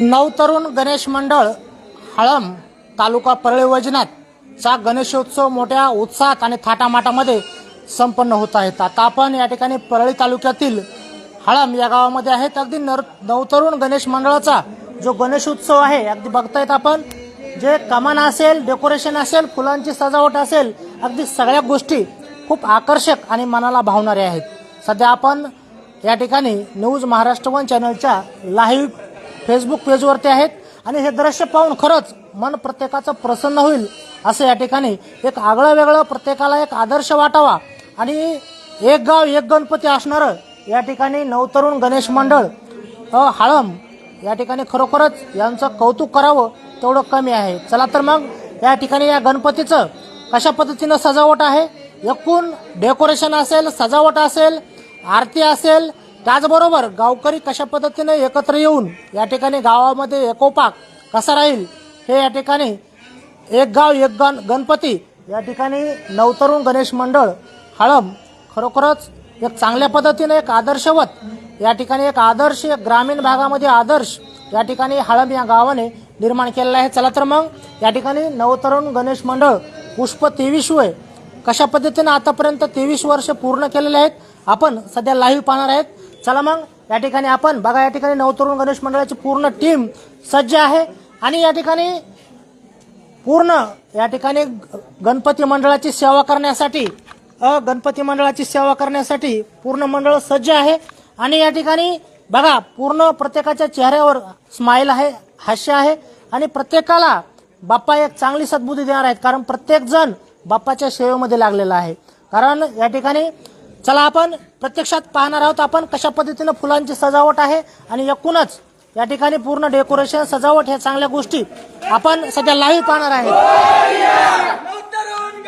नवतरुण गणेश मंडळ हळम तालुका परळी वैजनाथ चा गणेशोत्सव मोठ्या उत्साहात आणि थाटामाटामध्ये संपन्न होत आहेत. आता आपण या ठिकाणी परळी तालुक्यातील हळम या गावामध्ये आहेत. अगदी नर नवतरुण गणेश मंडळाचा जो गणेशोत्सव आहे अगदी बघतायत आपण. जे कमान असेल डेकोरेशन असेल फुलांची सजावट असेल अगदी सगळ्या गोष्टी खूप आकर्षक आणि मनाला भावणाऱ्या आहेत. सध्या आपण या ठिकाणी न्यूज महाराष्ट्र वन चॅनलच्या लाईव्ह फेसबुक पेजवरती आहेत. आणि हे दृश्य पाहून खरंच मन प्रत्येकाचं प्रसन्न होईल असं या ठिकाणी एक आगळं वेगळं प्रत्येकाला एक आदर्श वाटावा. आणि एक गाव एक गणपती असणारं या ठिकाणी नवतरुण गणेश मंडळ हाळम या ठिकाणी खरोखरच यांचं कौतुक करावं तेवढं कमी आहे. चला तर मग या ठिकाणी या गणपतीचं कशा पद्धतीनं सजावट आहे? एकूण डेकोरेशन असेल सजावट असेल आरती असेल त्याचबरोबर गावकरी कशा पद्धतीने एकत्र येऊन या ठिकाणी गावामध्ये एकोपाक कसा राहील हे या ठिकाणी एक गाव एक गण गणपती या ठिकाणी नवतरुण गणेश मंडळ हळम खरोखरच एक चांगल्या पद्धतीने एक आदर्शवत या ठिकाणी एक आदर्श एक ग्रामीण भागामध्ये आदर्श या ठिकाणी हळम या गावाने निर्माण केलेला आहे. चला तर मग या ठिकाणी नवतरुण गणेश मंडळ पुष्प तेवीसवे कशा पद्धतीने आतापर्यंत तेवीस वर्ष पूर्ण केलेले आहेत? आपण सध्या लाईव्ह पाहणार आहेत. चला मग या ठिकाणी आपण बघा या ठिकाणी नवतरुण गणेश मंडळाची पूर्ण टीम सज्ज आहे. आणि या ठिकाणी पूर्ण या ठिकाणी गणपती मंडळाची सेवा करण्यासाठी अ गणपती मंडळाची सेवा करण्यासाठी पूर्ण मंडळ सज्ज आहे. आणि या ठिकाणी बघा पूर्ण प्रत्येकाच्या चेहऱ्यावर स्माईल आहे हास्य आहे. आणि प्रत्येकाला बाप्पा एक चांगली सद्बुद्धी देणार आहेत कारण प्रत्येकजण बाप्पाच्या सेवेमध्ये लागलेला आहे. कारण या ठिकाणी चला आपण प्रत्यक्षात पाहणार आहोत आपण कशा पद्धतीनं फुलांची सजावट आहे आणि एकूणच या ठिकाणी पूर्ण डेकोरेशन सजावट ह्या चांगल्या गोष्टी आपण सध्या लाईव्ह पाहणार आहे नवतरुण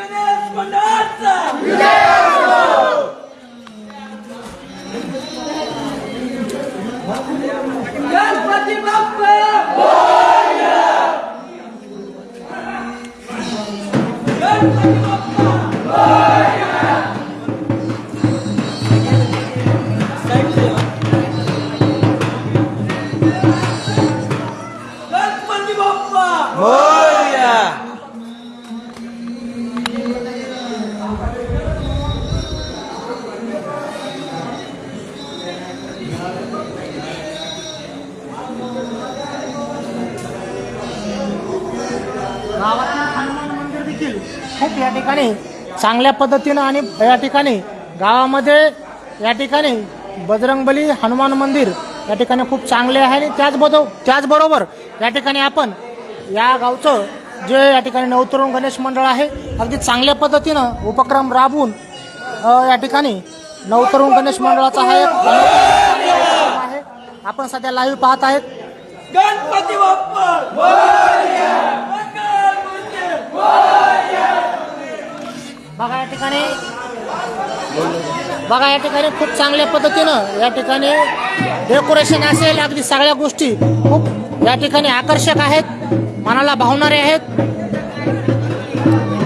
देखील खूप या ठिकाणी चांगल्या पद्धतीनं आणि या ठिकाणी गावामध्ये या ठिकाणी बजरंगबली हनुमान मंदिर या ठिकाणी खूप चांगले आहे आणि त्याचबरोबर त्याचबरोबर या ठिकाणी आपण या गावचं जे या ठिकाणी नवतरुण गणेश मंडळ आहे. अगदी चांगल्या पद्धतीनं उपक्रम राबवून या ठिकाणी नवतरुण गणेश मंडळाचा हा एक आहे. आपण सध्या लाईव्ह पाहत आहेत. गणपती बघा या ठिकाणी. बघा या ठिकाणी खूप चांगल्या पद्धतीनं या ठिकाणी डेकोरेशन असेल. अगदी सगळ्या गोष्टी खूप या ठिकाणी आकर्षक आहेत. मनाला भावणारे आहेत.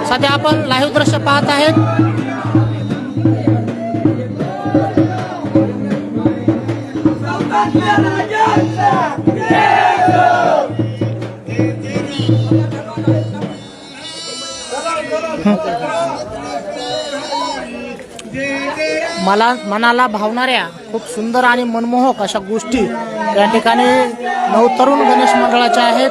सध्या आपण लाईव्ह दृश्य पाहत आहेत. मला मनाला भावणाऱ्या खूप सुंदर आणि मनमोहक अशा गोष्टी या ठिकाणी नवतरुण गणेश मंडळाच्या आहेत.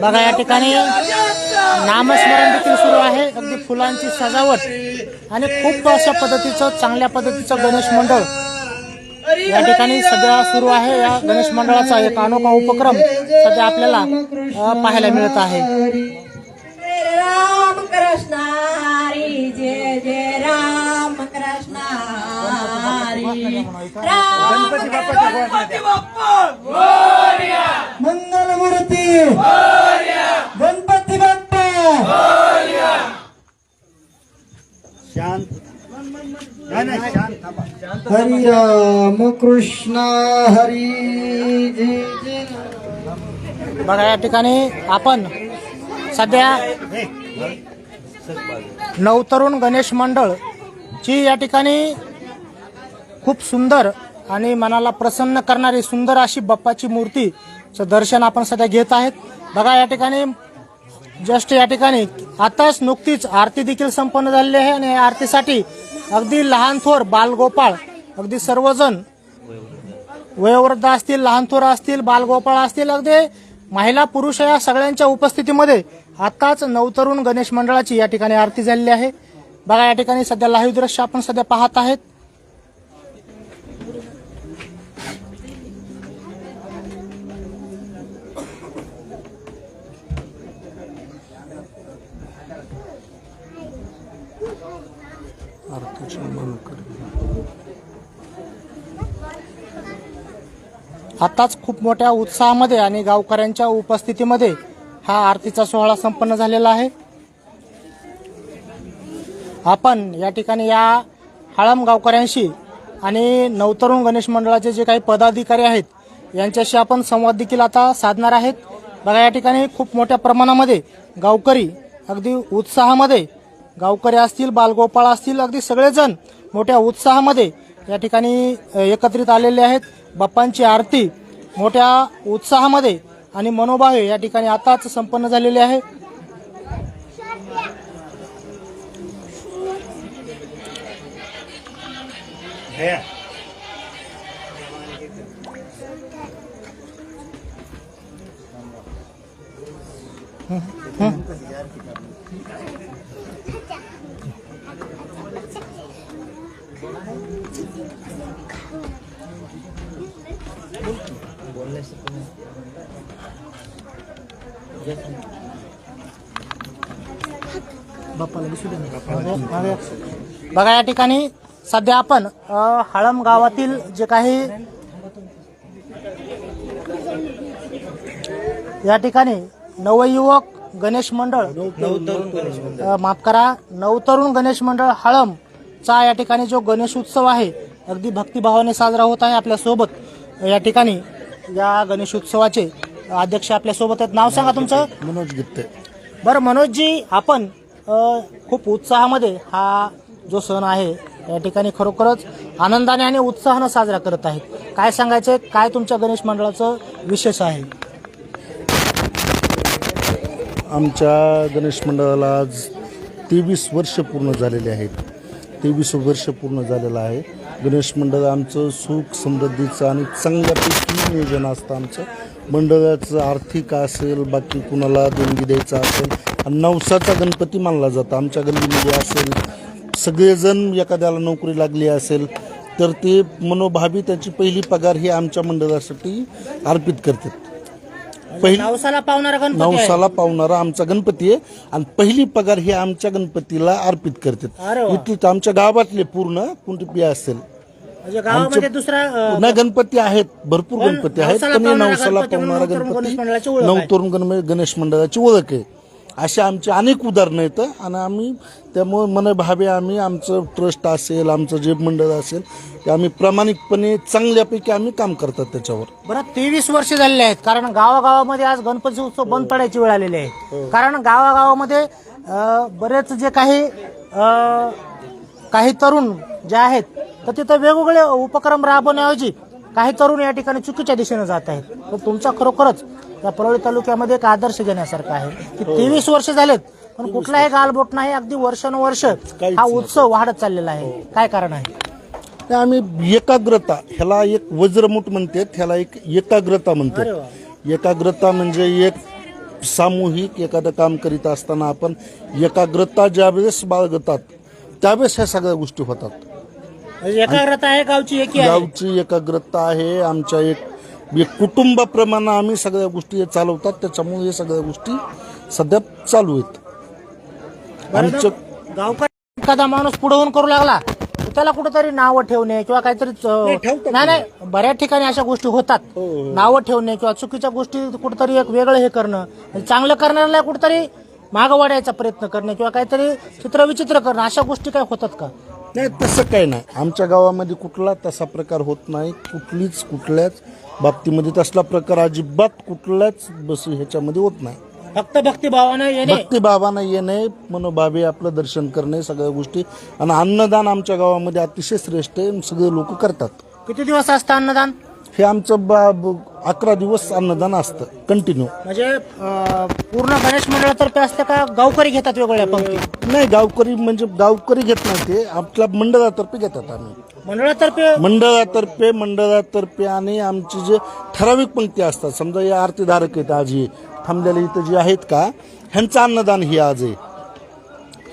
बघा या ठिकाणी नामस्मरण देखील सुरू आहे. अगदी फुलांची सजावट आणि खूप अशा पद्धतीचं चांगल्या पद्धतीचं गणेश मंडळ या ठिकाणी सध्या सुरू आहे. या गणेश मंडळाचा एक अनोखा उपक्रम सध्या आपल्याला पाहायला मिळत आहे. राम कृष्ण हरी जय जय राम कृष्ण हरी. राम गणपती बाप्पा. मंगलमूर्ती गणपती बाप्पा हरि राम कृष्ण हरी बघा या ठिकाणी आपण सध्या नवतरुण गणेश मंडळ ची या ठिकाणी खूप सुंदर आणि मनाला प्रसन्न करणारी सुंदर अशी बाप्पाची मूर्तीचं दर्शन आपण सध्या घेत आहेत. बघा या ठिकाणी जस्ट या ठिकाणी आताच नुकतीच आरती देखील संपन्न झालेली आहे आणि या आरतीसाठी अगदी लहान थोर बालगोपाळ अगदी सर्वजण वयोवृद्ध असतील लहान थोर असतील बालगोपाळ असतील अगदी महिला पुरुष या सगळ्यांच्या उपस्थितीमध्ये आताच नवतरुण गणेश मंडळाची या ठिकाणी आरती झालेली आहे. बघा या ठिकाणी सध्या लाईव्ह दृश्य आपण सध्या पाहत आहेत. आताच खूप मोठ्या उत्साहामध्ये आणि गावकऱ्यांच्या उपस्थितीमध्ये हा आरतीचा सोहळा संपन्न झालेला आहे. आपण या ठिकाणी या हाळम गावकऱ्यांशी आणि नवतरुण गणेश मंडळाचे जे काही पदाधिकारी आहेत यांच्याशी आपण संवाद देखील आता साधणार आहेत. बघा या ठिकाणी खूप मोठ्या प्रमाणामध्ये गावकरी अगदी उत्साहामध्ये गावकरी असतील बालगोपाळ असतील अगदी सगळेजण मोठ्या उत्साहामध्ये या ठिकाणी एकत्रित आलेले आहेत. बाप्पांची आरती मोठ्या उत्साहामध्ये आणि मनोभावे या ठिकाणी आताच संपन्न झालेली आहे. बघा या ठिकाणी सध्या आपण हळम गावातील जे काही या ठिकाणी नवयुवक गणेश मंडळ माफ करा नवतरुण गणेश मंडळ हळम चा या ठिकाणी जो गणेश उत्सव आहे अगदी भक्तिभावाने साजरा होत आहे आपल्यासोबत या ठिकाणी या गणेश उत्सवाचे अध्यक्ष आपल्यासोबत आहेत. नाव सांगा तुमचं? मनोज गित्ते. बरं मनोजजी आपण अ, खूप उत्साहामध्ये हा जो सण आहे या ठिकाणी खरोखरच आनंदाने आणि उत्साहानं साजरा करत आहेत. काय सांगायचं काय तुमच्या गणेश मंडळाचं विशेष आहे? आमच्या गणेश मंडळाला आज तेवीस वर्ष पूर्ण झालेले आहेत. तेवीस वर्ष पूर्ण झालेलं आहे. गणेश मंडळ आमचं सुख समृद्धीचं आणि चांगल्यापैकी नियोजन असतं आमचं. मंडळाचं आर्थिक असेल बाकी कुणाला देणगी द्यायचं असेल आणि नवसाचा गणपती मानला जातो. आमच्या गल्लीमध्ये असेल सगळेजण एखाद्याला नोकरी लागली असेल तर ते मनोभावी त्याची पहिली पगार ही आमच्या मंडळासाठी अर्पित करतात. पहिली नवसाला पावणारा गणपती आहे. नवसाला पावणारा आमचा गणपती आहे आणि पहिली पगार ही आमच्या गणपतीला अर्पित करतात अरे वा. इथे आमच्या गावातले पूर्ण कुठे असेल म्हणजे गावामध्ये दुसरा अ, गणपती आहेत भरपूर गणपती आहेत नवसाला पण हे पावणारा नवसाला गणपती म्हणून पावणारा नवतरुण गणेश गणपती मंडळाची ओळख आहे. नवतरुण गण- गणेश मंडळाची ओळख आहे अशी आमची अनेक उदाहरणं आहेत आणि आम्ही त्यामुळे मनभावे आम्ही आमचं ट्रस्ट असेल आमचं जे मंडळ असेल ते आम्ही प्रामाणिकपणे चांगल्यापैकी आम्ही काम करतात त्याच्यावर. बरं तेवीस वर्ष झालेले आहेत. कारण गावागावामध्ये आज गणपती उत्सव बंद पडायची वेळ आलेली आहे. कारण गावागावामध्ये अ, बरेच जे काही अ, काही तरुण जे आहेत तर तिथं वेगवेगळे उपक्रम राबवण्याऐवजी काही तरुण या ठिकाणी चुकीच्या दिशेने जात आहेत. तर तुमचा खरोखरच या परळी तालुक्यामध्ये एक आदर्श घेण्यासारखा आहे. की तेवीस वर्ष झालेत पण कुठलाही गालबोट नाही अगदी वर्षानुवर्ष हा उत्सव वाढत चाललेला आहे. काय कारण आहे? आणि आम्ही एकाग्रता ह्याला एक वज्रमुठ म्हणतात ह्याला एक एकाग्रता अरे म्हणतात एकाग्रता म्हणजे एक सामूहिक एखादं काम करीत असताना आपण एकाग्रता ज्यावेळेस बाळगतात त्यावेळेस ह्या सगळ्या गोष्टी होतात. म्हणजे एकाग्रता आहे गावची एकी आहे. गावची एकाग्रता आहे आमच्या एक एक कुटुंबाप्रमाणे आम्ही सगळ्या गोष्टी चालवतात त्याच्यामुळे हे सगळ्या गोष्टी सध्या चालू आहेत. आमचं गावकरी एखादा माणूस पुढे होऊन करू लागला तर त्याला कुठेतरी नावं ठेवणे किंवा काहीतरी च- नाही नाही बऱ्याच ठिकाणी अशा गोष्टी होतात. नावं ठेवणे किंवा चुकीच्या गोष्टी कुठेतरी एक वेगळं हे करणं चांगलं करणाऱ्याला कुठेतरी मागं वाढायचा प्रयत्न करणे किंवा काहीतरी चित्रविचित्र करणं अशा गोष्टी काय होतात का? नाही तसं काही नाही. आमच्या गावामध्ये कुठला तसा प्रकार होत नाही. कुठलीच कुठल्याच बाबतीमध्ये तसला प्रकार अजिबात कुठल्याच बस ह्याच्यामध्ये होत नाही. फक्त भक्तिभावानं येणे. भक्ती बाबांना येणे मनोभावे आपलं दर्शन करणे सगळ्या गोष्टी. आणि अन्नदान आमच्या गावामध्ये अतिशय श्रेष्ठ आहे सगळे लोक करतात. किती दिवस असतं अन्नदान? हे आमचं बा अकरा दिवस अन्नदान असतं कंटिन्यू म्हणजे अं, पूर्ण गणेश मंडळातर्फे असते का गावकरी घेतात वेगवेगळ्या पंक्ती? नाही गावकरी म्हणजे गावकरी घेत नाही ते आपल्या मंडळातर्फे घेतात आम्ही. मंडळातर्फे? मंडळातर्फे मंडळातर्फे आणि आमची जे ठराविक पंक्ती असतात समजा या आरतीधारक आहेत आज हे थांबलेले इथं जे आहेत का ह्यांचं अन्नदान हे आज आहे.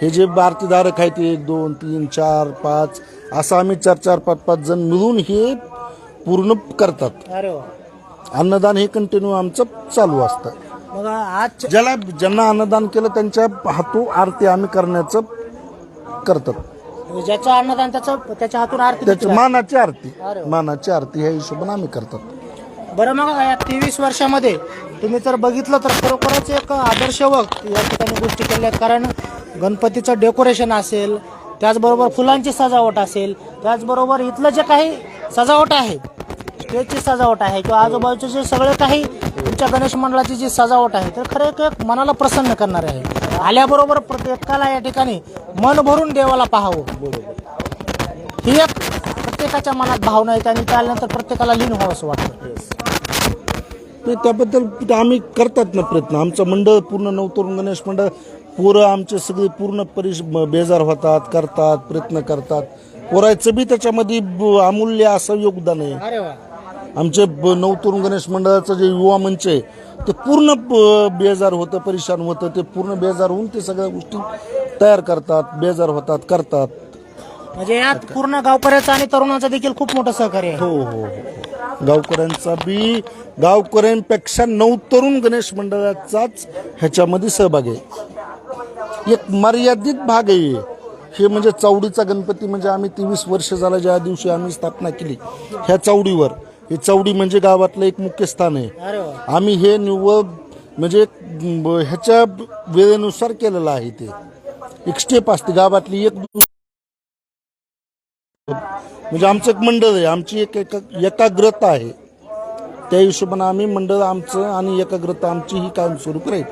हे जे आरतीधारक आहेत एक दोन तीन चार पाच असं आम्ही चार चार पाच पाच जण मिळून हे पूर्ण करतात अरे वा. अन्नदान हे कंटिन्यू आमचं चालू असतं मग आज ज्याला ज्यांना अन्नदान केलं त्यांच्या हातू आरती आम्ही करण्याचं करतात ज्याचं अन्नदान त्याचं त्याच्या हातून आरती त्याची घेतली. मानाची आरती अरे वा. मानाची आरती ह्या हिशोबाने आम्ही करतात बरं मग या तेवीस वर्षामध्ये तुम्ही जर बघितलं तर खरोखरच एक आदर्शवक या ठिकाणी गोष्टी केल्या आहेत कारण गणपतीचं डेकोरेशन असेल त्याचबरोबर फुलांची सजावट असेल त्याचबरोबर इथलं जे काही सजावट आहे स्टेजची सजावट आहे किंवा आजूबाजूचे जे सगळे काही तुमच्या गणेश मंडळाची जी सजावट आहे तर खरं एक- एक मनाला प्रसन्न करणारे आहे. आल्याबरोबर प्रत्येकाला या ठिकाणी मन भरून देवाला पाहावं. ही एक प्रत्येकाच्या मनात भावना आहे आणि त्यानंतर प्रत्येकाला लीन व्हावं असं वाटतं. नाही, त्याबद्दल आम्ही करतात ना प्रयत्न. आमचं मंडळ पूर्ण नवतरुण गणेश मंडळ पोरं आमचे सगळे पूर्ण परिश बेजार होतात करतात प्रयत्न करतात. पोरायचं बी त्याच्यामध्ये अमूल्य असं योगदान आहे. आमचे ब- नवतरुण गणेश मंडळाचं जे युवा मंच आहे ते पूर्ण बेजार होतं परेशान होतं. ते पूर्ण बेजार होऊन ते सगळ्या गोष्टी तयार करतात बेजार होतात करतात. म्हणजे यात पूर्ण गावकऱ्याचं आणि तरुणाचं देखील खूप मोठं सहकार्य आहे. हो हो हो गावकऱ्यांचा बी गावकऱ्यांपेक्षा नवतरुण गणेश मंडळाचाच ह्याच्यामध्ये सहभाग आहे. एक मर्यादित भाग आहे. हे म्हणजे चावडीचा गणपती म्हणजे आम्ही तेवीस वर्ष झाला ज्या दिवशी आम्ही स्थापना केली ह्या चावडीवर ही चावडी म्हणजे गावातलं एक मुख्य स्थान आहे. आम्ही हे निव्वळ म्हणजे ब- ह्याच्या वेळेनुसार केलेलं आहे ते. एक स्टेप असते गावातली एक म्हणजे आमचं एक मंडळ आहे आमची एक एका- एकाग्रता आहे. त्या हिशोबाने आम्ही मंडळ आमचं आणि एकाग्रता आमची ही कायमस्वरूपी राहील.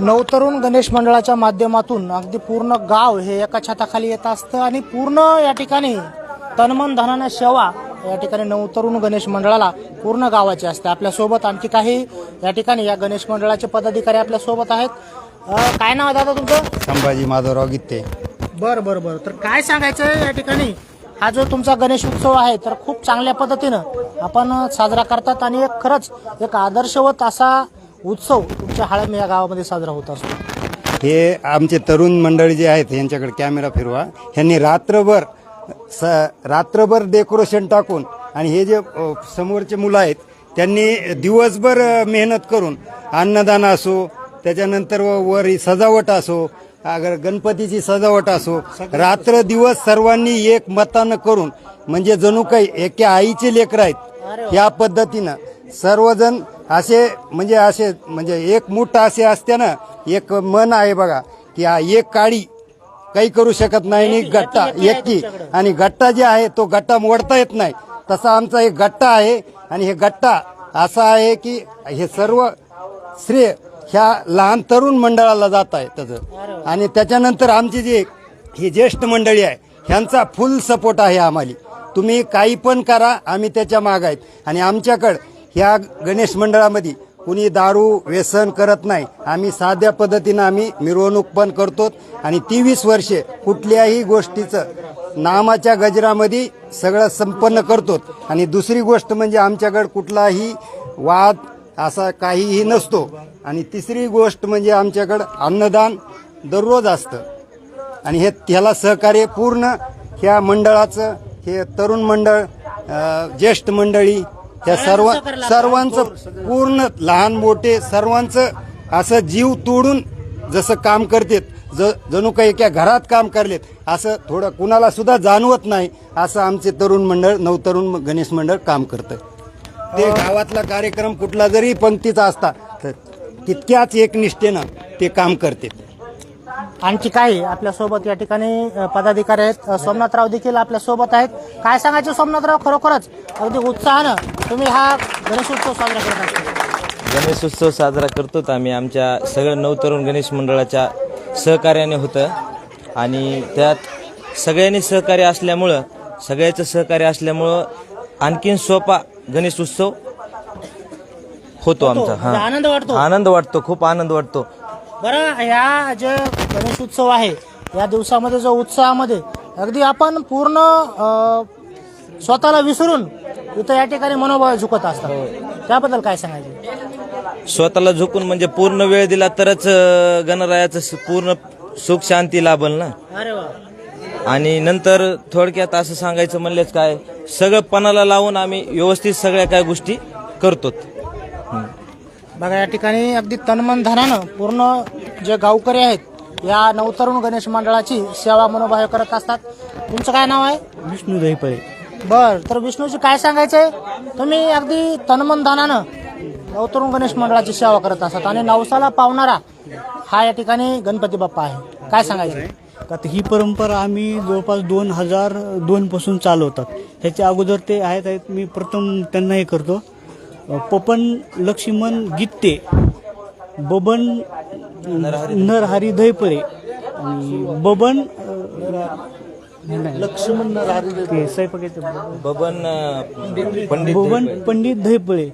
नवतरुण गणेश मंडळाच्या माध्यमातून अगदी पूर्ण गाव हे एका छताखाली येत असतं आणि पूर्ण या ठिकाणी तनमन धनानं सेवा या ठिकाणी नवतरुण गणेश मंडळाला पूर्ण गावाची असते. आपल्यासोबत आणखी काही या ठिकाणी या गणेश मंडळाचे पदाधिकारी आपल्यासोबत आहेत. अं, काय नाव आहे दादा तुमचं? संभाजी माधवराव गीते बरं बरं बरं. तर काय सांगायचं आहे या ठिकाणी? हा जो तुमचा गणेश उत्सव आहे तर खूप चांगल्या पद्धतीनं आपण साजरा करतात आणि एक खरंच एक आदर्शवत असा उत्सव तुमच्या हाळम या गावामध्ये साजरा होत असतो. हे आमचे तरुण मंडळी जे आहेत यांच्याकडे कॅमेरा फिरवा. ह्यांनी रात्रभर स रात्रभर डेकोरेशन टाकून आणि हे जे समोरचे मुलं आहेत त्यांनी दिवसभर मेहनत करून अन्नदान असो त्याच्यानंतर वर ही सजावट असो अगर गणपतीची सजावट असो रात्र दिवस सर्वांनी एक मतानं करून म्हणजे जणू काही एका आईचे लेकर आहेत या पद्धतीनं सर्वजण असे म्हणजे असे म्हणजे एक मुठ असे असते ना एक मन आहे बघा की एक काळी काही करू शकत नाही आणि गट्टा एकी आणि गट्टा जे आहे तो गट्टा मोडता येत नाही. तसा आमचा एक गट्टा आहे. आणि हे गट्टा असा आहे की हे सर्व श्रेय ह्या लहान तरुण मंडळाला जात आहे त्याचं. आणि त्याच्यानंतर आमची जी ही ज्येष्ठ मंडळी आहे ह्यांचा फुल सपोर्ट आहे आम्हाला. तुम्ही काही पण करा आम्ही त्याच्या माग आहेत. आणि आमच्याकडं ह्या गणेश मंडळामध्ये कुणी दारू व्यसन करत नाही. आम्ही साध्या पद्धतीनं आम्ही मिरवणूक पण करतो आणि तेवीस वर्षे कुठल्याही गोष्टीचं नामाच्या गजरामध्ये सगळं संपन्न करतो आणि दुसरी गोष्ट म्हणजे आमच्याकडे कुठलाही वाद असा काहीही नसतो. आणि तिसरी गोष्ट म्हणजे आमच्याकडं अन्नदान दररोज असतं. आणि हे त्याला सहकार्य पूर्ण ह्या मंडळाचं हे तरुण मंडळ ज्येष्ठ मंडळी ह्या सर्व सर्वांचं पूर्ण लहान मोठे सर्वांचं असं जीव तोडून जसं काम करतेत ज जणू काही एका घरात काम करलेत असं थोडं कुणाला सुद्धा जाणवत नाही असं आमचे तरुण मंडळ नवतरुण गणेश मंडळ काम करतं ते गावातला कार्यक्रम कुठला जरी पंक्तीचा असता तर तितक्याच एकनिष्ठेनं ते काम करते आणखी काही आपल्यासोबत या ठिकाणी पदाधिकारी आहेत. सोमनाथराव देखील आपल्यासोबत आहेत. काय सांगायचं सोमनाथराव? खरोखरच अगदी उत्साहानं तुम्ही हा गणेशोत्सव साजरा करत असता गणेशोत्सव साजरा करतो आम्ही. आमच्या सगळ्या नवतरुण गणेश मंडळाच्या सहकार्याने होतं. आणि त्यात सगळ्यांनी सहकार्य असल्यामुळं सगळ्याचं सहकार्य असल्यामुळं आणखीन सोपा गणेश उत्सव होतो आमचा. म्हणजे हा. आनंद वाटतो. आनंद वाटतो. खूप आनंद वाटतो. बरं या जे गणेश उत्सव आहे या दिवसामध्ये जो उत्साहामध्ये अगदी आपण पूर्ण स्वतःला विसरून इथं या ठिकाणी मनोभाव झुकत असतात. त्याबद्दल काय सांगायचं? स्वतःला झोकून म्हणजे पूर्ण वेळ दिला तरच गणरायाचं पूर्ण सुख शांती लाभल ना? अरे वा. आणि नंतर थोडक्यात असं सांगायचं म्हणलेच काय सगळं पणाला लावून आम्ही व्यवस्थित सगळ्या काय गोष्टी करतो बघा या ठिकाणी अगदी तनमन धनानं पूर्ण जे गावकरी आहेत या नवतरुण गणेश मंडळाची सेवा मनोभाव करत असतात. तुमचं काय नाव आहे? विष्णू दहीपळे बर तर विष्णूजी काय सांगायचंय? तुम्ही अगदी तनमन धनानं नवतरुण गणेश मंडळाची सेवा करत असतात आणि नवसाला पावणारा हा या ठिकाणी गणपती बाप्पा आहे. काय सांगायचं आता ही परंपरा आम्ही जवळपास दोन हजार दोन पासून चालवतात. ह्याच्या अगोदर ते आहेत आहेत मी प्रथम त्यांना हे करतो. पपन लक्ष्मण गित्ते बबन नरहरी दहीपळे आणि बबन लक्ष्मण बबन बबन पंडित दहीपळे.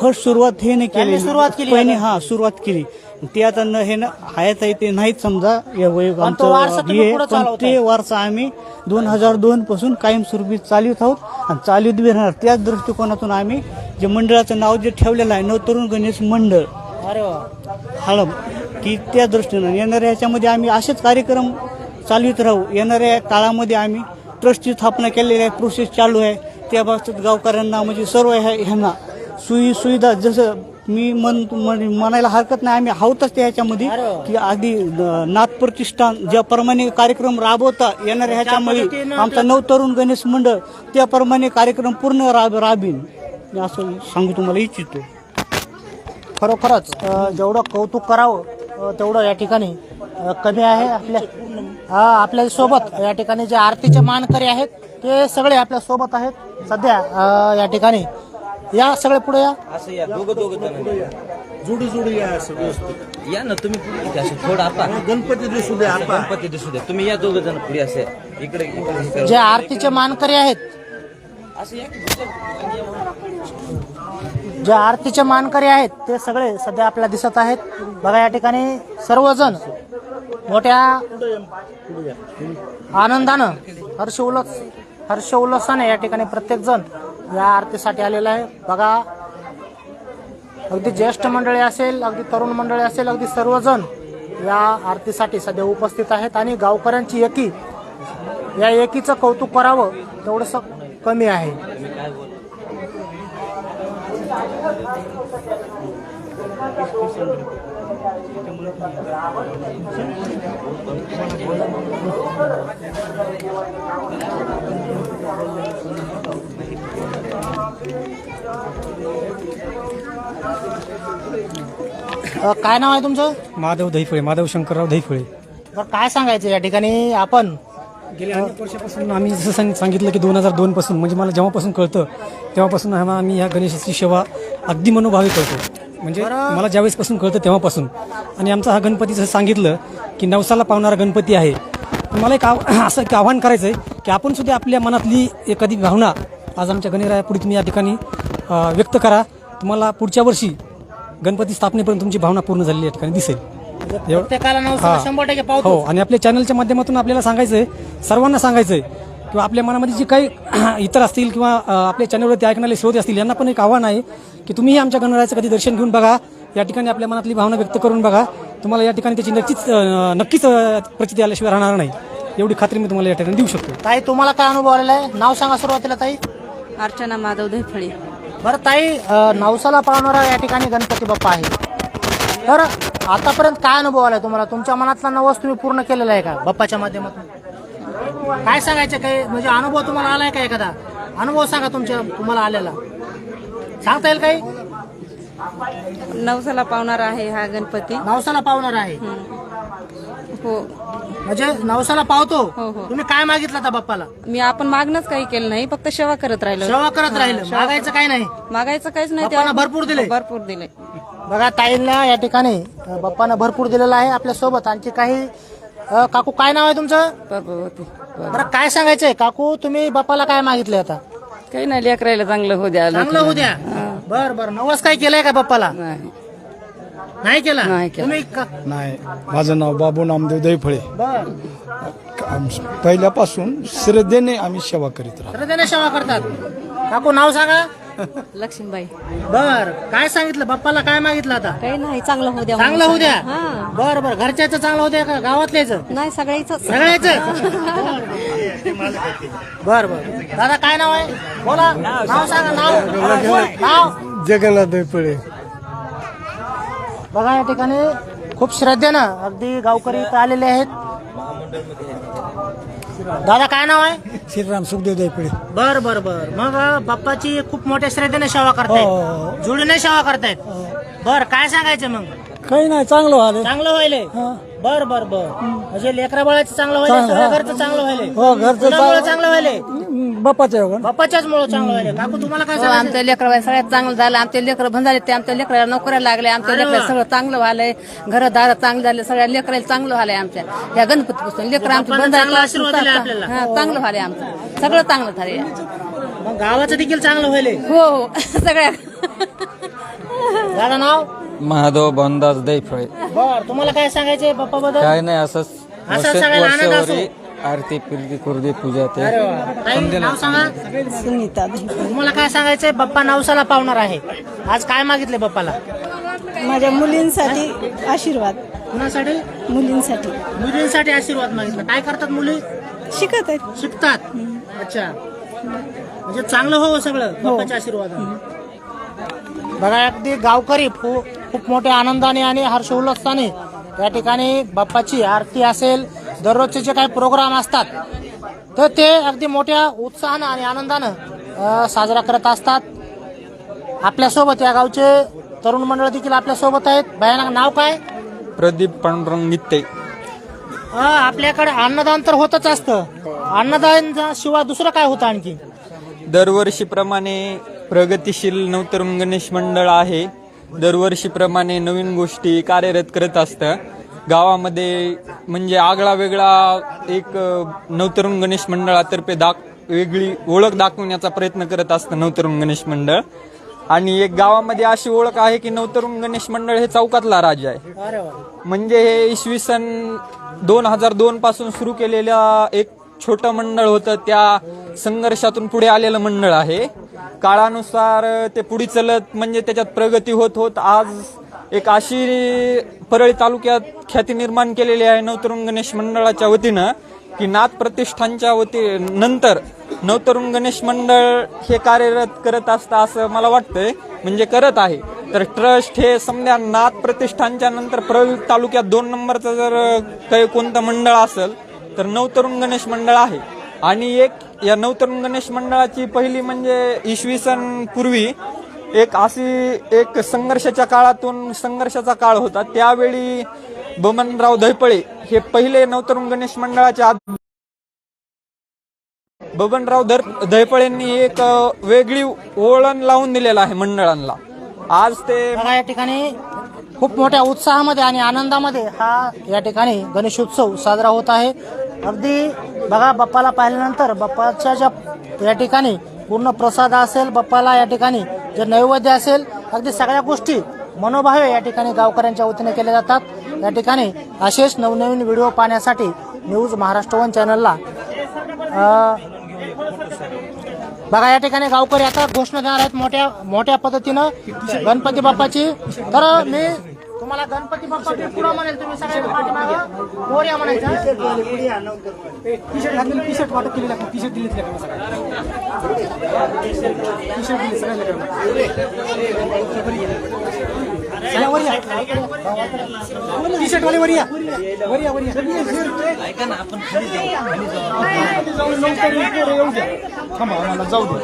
फर्स्ट सुरुवात हे नाही केली सुरुवात केली हा सुरुवात केली. ते आता न- हे ना आहेत आहे ते नाहीत समजा. या पण तो वारसा तुम्ही हे पुढं पण चालवताय. ते वारसा आम्ही दोन हजार दोन पासून कायमस्वरूपी चालवत आहोत आणि चालवत बी राहणार. त्याच दृष्टिकोनातून आम्ही जे मंडळाचं नाव जे ठेवलेलं आहे नवतरुण गणेश मंडळ अरे वा. हळम की त्या दृष्टीनं येणाऱ्या ह्याच्यामध्ये आम्ही असेच कार्यक्रम चालवित राहू. येणाऱ्या काळामध्ये आम्ही ट्रस्टची स्थापना केलेली आहे प्रोसेस चालू आहे. त्या बाबतीत गावकऱ्यांना म्हणजे सर्व ह्या- ह्यांना सोयी सुविधा जसं मी मन म्हण- म्हणायला हरकत नाही. आम्ही आहोतच त्या ह्याच्यामध्ये की अगदी अं, नाथ प्रतिष्ठान ज्याप्रमाणे कार्यक्रम राबवता येणाऱ्या ह्याच्यामध्ये आमचा नवतरुण गणेश मंडळ त्याप्रमाणे कार्यक्रम पूर्ण राब राबीन. मी असं सांगू तुम्हाला इच्छितो. खरोखरच जेवढं कौतुक करावं तेवढं या ठिकाणी कमी आहे आपल्या हा आपल्यासोबत या ठिकाणी जे आरतीचे मानकरी आहेत ते सगळे आपल्यासोबत आहेत. सध्या या ठिकाणी या सगळे पुढे या. असं या दोघं दोघं जण जोडी जोडी या असं व्यवस्थित. या ना तुम्ही पुढे इथे असं थोडं आता. गणपती दिसू दे गणपती दिसू द्या तुम्ही या दोघं जण पुढे असे. इकडे इकडे हे करा. जे आरतीचे मानकरी आहेत. असं या की. जे आरतीचे मानकरी आहेत ते सगळे सध्या आपल्याला दिसत आहेत. बघा या ठिकाणी सर्वजण मोठ्या आनंदानं हर्ष उल्हास हर्ष उल्हासाने या ठिकाणी प्रत्येक जण या आरतीसाठी आलेला आहे. बघा अगदी ज्येष्ठ मंडळी असेल अगदी तरुण मंडळी असेल अगदी सर्वजण या आरतीसाठी सध्या उपस्थित आहेत आणि गावकऱ्यांची एकी या एकीचं कौतुक करावं तेवढंसं कमी आहे. अ, काय नाव आहे तुमचं? माधव दहीफळे माधव शंकरराव दहीफळे काय सांगायचं या ठिकाणी? आपण? गेल्या अनेक वर्षापासून आम्ही जसं सांग सांगितलं की दोन हजार दोन पासून म्हणजे मला जेव्हापासून कळतं तेव्हापासून आम्हा- आम्ही ह्या गणेशाची सेवा अगदी मनोभावी करतो. म्हणजे मला ज्यावेळेसपासून कळतं तेव्हापासून. आणि आमचा हा गणपती जसं सांगितलं की नवसाला पावणारा गणपती आहे. पण मला एक आव असं एक आव्हान करायचं आहे की आपण सुद्धा आपल्या मनातली एखादी भावना आज आमच्या गणरायापुढे तुम्ही या ठिकाणी व्यक्त करा. तुम्हाला पुढच्या वर्षी गणपती स्थापनेपर्यंत तुमची भावना पूर्ण झालेली या ठिकाणी दिसेल. हा. हो आणि आपल्या चॅनलच्या माध्यमातून आपल्याला सांगायचंय सर्वांना सांगायचंय किंवा आपल्या मनामध्ये जे काही इतर असतील किंवा आपल्या चॅनलवरती ऐकणारे श्रोते असतील यांना पण एक आव्हान आहे की तुम्हीही आमच्या गणरायाचं कधी दर्शन घेऊन बघा या ठिकाणी आपल्या मनातली भावना व्यक्त करून बघा. तुम्हाला या ठिकाणी त्याची नक्कीच नक्कीच प्रचिती आल्याशिवाय राहणार नाही. एवढी खात्री मी तुम्हाला या ठिकाणी देऊ शकतो. ताई तुम्हाला काय अनुभव आलेला आहे? नाव सांगा सुरुवातीला ताई. अर्चना माधव धैफळे. बरं ताई अ, नवसाला पावणारा या ठिकाणी गणपती बाप्पा आहे. तर आतापर्यंत काय अनुभव आलाय तुम्हाला? तुमच्या मनातला नवस तुम्ही पूर्ण केलेला आहे का बाप्पाच्या माध्यमातून? काय सांगायचं काही? म्हणजे अनुभव तुम्हाला आलाय का एखादा? अनुभव सांगा तुमच्या तुम्हाला आलेला. सांगता येईल काही? नवसाला पावणार आहे हा गणपती. नवसाला पावणार आहे. हो. म्हणजे नवसाला पावतो. हो, हो. तुम्ही काय मागितलं आता बाप्पाला? मी आपण मागणंच काही केलं नाही फक्त सेवा करत राहिलो. सेवा करत राहिलं. मागायचं काय नाही. मागायचं काहीच नाही बाप्पानं भरपूर दिले. भरपूर दिले. बघा ताईंना या ठिकाणी अ, बाप्पानं भरपूर दिलेलं आहे आपल्यासोबत. आणखी काही अ, काकू काय नाव आहे तुमचं? प्रभुवती बरं काय सांगायचंय? काकू तुम्ही बाप्पाला काय मागितले आता? काही नाही लेकरायला चांगलं हो द्या चांगलं होऊ द्या. बर बर. नवस काय केलंय का बाप्पाला? नाही. नाही केला? नाही केला. तुम्ही क- नाही. माझं नाव बाबू नामदेव दैफळे बर. आम- पहिल्यापासून श्रद्धेने आम्ही सेवा करीत राहतो. त्याने सेवा करतात. काकू नाव सांगा. लक्ष्मीबाई. बर. काय सांगितलं? बाप्पाला काय मागितलं आता? काही नाही चांगलं हो द्या चांगलं होऊ द्या? हा. बर बर. घरच्याच चांगलं होऊ द्या का? गावातल्याच नाही सगळ्याच. सगळ्याच? बर बर. दादा काय नाव आहे? बोला. नाव सांगा. नाव. नाव. जगन्नाथ दैफळे बघा या ठिकाणी खूप श्रद्धेनं अगदी गावकरी इथं आलेले आहेत. दादा काय नाव आहे? श्रीराम सुखदेव दैफळे बर बर बर. मग बाप्पाची खूप मोठ्या श्रद्धेने सेवा हो, करतायत. जोडीने सेवा करतायत. बर काय सांगायचं मग? काही नाही चांगलं व्हायला चांगलं व्हायले बर बर बर. म्हणजे लेकरा बाळाचं चांगलं व्हायले सगळ्या हा. घरचं चांगलं व्हायले हो, घरचं कुणामुळं चांगलं- चांगलं व्हायले बाप्पाच्या योगानं. बाप्पाच्याच मुळे चांगलं व्हायले काकू तुम्हाला काय सांगायचं? आमच्या लेकरा सगळ्यात चांगलं झालं. आमचे लेकर झाले ते आमच्या लेकराला नोकऱ्या लागल्या आमच्या लेकरा. सगळं चांगलं व्हायलंय. घरदार चांगलं झाले. सगळ्या लेकराला चांगलं व्हायलंय आमच्या. या गणपती पासून लेकर आमचे बाप्पानं बंद चांगला आशीर्वाद आपल्याला. हा चांगलं व्हायलंय आमचं. सगळं चांगलं झालंय. मग गावाचं देखील चांगलं व्हायले हो हो. सगळ्या दादा नाव? महादेव बंदाज दैफळे बर तुम्हाला काय सांगायचंय बाप्पा बद्दल? काय नाही असंच आनंद असो. आरती फिरती कुर्दी पूजा ते अरे वा. ताई, नाव सांगा. सुनीता तुम्हाला काय सांगायचंय? बाप्पा नवसाला पावणार आहे. आज काय मागितले बाप्पाला माझ्या मुलींसाठी आशीर्वाद. कुणासाठी? मुलींसाठी. मुलींसाठी आशीर्वाद मागितला. काय करतात मुली? शिकत आहेत. शिकतात. अच्छा. म्हणजे चांगलं हो सगळं. बाप्पाच्या आशीर्वाद बघा अगदी गावकरी खू- खूप मोठ्या आनंदाने आणि हर्षोल्लासाने या ठिकाणी बाप्पाची आरती असेल. दररोजचे जे काही प्रोग्राम असतात तर ते अगदी मोठ्या उत्साहानं आणि आनंदानं साजरा करत असतात. आपल्यासोबत या गावचे तरुण मंडळ देखील आपल्यासोबत आहेत. भयानक नाव काय? प्रदीप पांडुरंग नित्ते. आपल्याकडे अन्नदान तर होतच असतं. अन्नदान शिवाय दुसरं काय होतं आणखी? दरवर्षीप्रमाणे प्रगतिशील नवतरुण गणेश मंडळ आहे. दरवर्षीप्रमाणे नवीन गोष्टी कार्यरत करत असतं. गावामध्ये म्हणजे आगळा वेगळा एक नवतरुण गणेश मंडळातर्फे दाख वेगळी ओळख दाखवण्याचा प्रयत्न करत असतं नवतरुण गणेश मंडळ. आणि एक गावामध्ये अशी ओळख आहे की नवतरुण गणेश मंडळ हे चौकातला राज्य आहे. म्हणजे हे इसवी सन दोन हजार दोन पासून सुरू केलेलं एक छोटं मंडळ होतं त्या संघर्षातून पुढे आलेलं मंडळ आहे. काळानुसार ते पुढे चलत म्हणजे त्याच्यात प्रगती होत होत आज एक अशी परळी तालुक्यात ख्याती निर्माण केलेली आहे नवतरुण गणेश मंडळाच्या वतीनं की नाथ प्रतिष्ठानच्या वती नंतर नवतरुण गणेश मंडळ हे कार्यरत करत असतं असं मला वाटतंय म्हणजे करत आहे. तर ट्रस्ट हे समजा नाथ प्रतिष्ठानच्या नंतर प्रवीण तालुक्यात दोन नंबरचं जर काही कोणतं मंडळ असेल तर नवतरुण गणेश मंडळ आहे. आणि एक या नवतरुण गणेश मंडळाची पहिली म्हणजे इसवी सन पूर्वी एक अशी एक संघर्षाच्या काळातून संघर्षाचा काळ होता. त्यावेळी बमनराव धैपळे हे पहिले नवतरुण गणेश मंडळाचे बबनराव दर दैपळेंनी एक वेगळी ओळण लावून दिलेलं आहे मंडळांना. आज ते या ठिकाणी खूप मोठ्या उत्साहामध्ये आणि आनंदामध्ये हा या ठिकाणी गणेशोत्सव साजरा होत आहे. अगदी बघा बाप्पाला पाहिल्यानंतर बाप्पाच्या ज्या या ठिकाणी पूर्ण प्रसाद असेल बाप्पाला या ठिकाणी जे नैवेद्य असेल अगदी सगळ्या गोष्टी मनोभावे या ठिकाणी गावकऱ्यांच्या वतीने केल्या जातात. या ठिकाणी असेच नवनवीन व्हिडिओ पाहण्यासाठी न्यूज महाराष्ट्र वन चॅनलला. बघा या ठिकाणी गावकरी आता घोषणा देणार आहेत मोठ्या मोठ्या पद्धतीनं गणपती बाप्पाची. तर मी तुम्हाला गणपती बाप्पा पुढं म्हणेल तुम्ही सगळ्या पाठीमागं. मोर्या म्हणायचं. टी शर्ट घातलेलं टी शर्ट वाटप केलेलं टी शर्ट दिले टी शर्ट दिले सगळ्या टी शर्ट वाले वरिया वरिया वरिया थांबा आम्हाला जाऊ दे.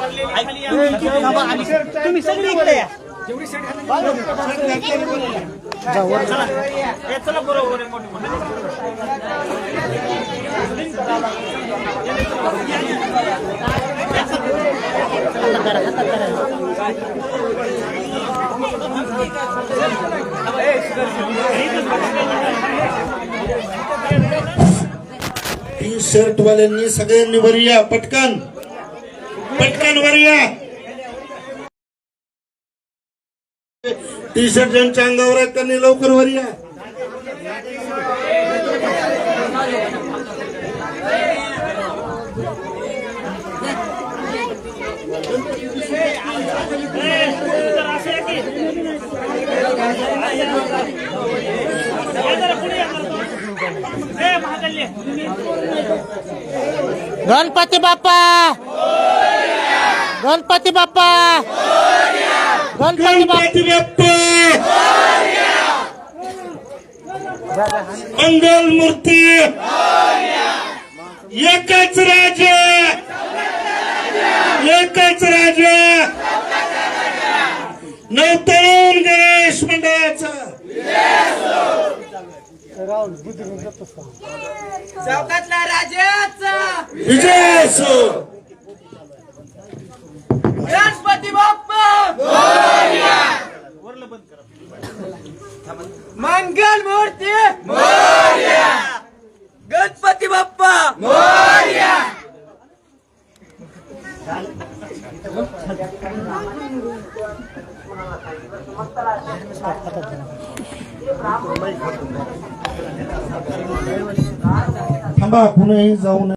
तुम्ही सगळी इकडे या. टी शर्ट वाल्यांनी सगळ्यांनी वर या पटकन. पटकन वर या टी शर्ट ज्यांच्या अंगावर आहेत त्यांनी लवकर वर या. गणपती बाप्पा! गणपती बाप्पा! गणपती मंगल मूर्ती. एकच राजा. एकच राजा. नवतरुण गणेश मंडळाचा. चौकातला राजाचा. विजय असो. गणपती बाप्पा! मंगल मूर्ती! गणपती बाप्पा! थांबा कुणीही जाऊ नये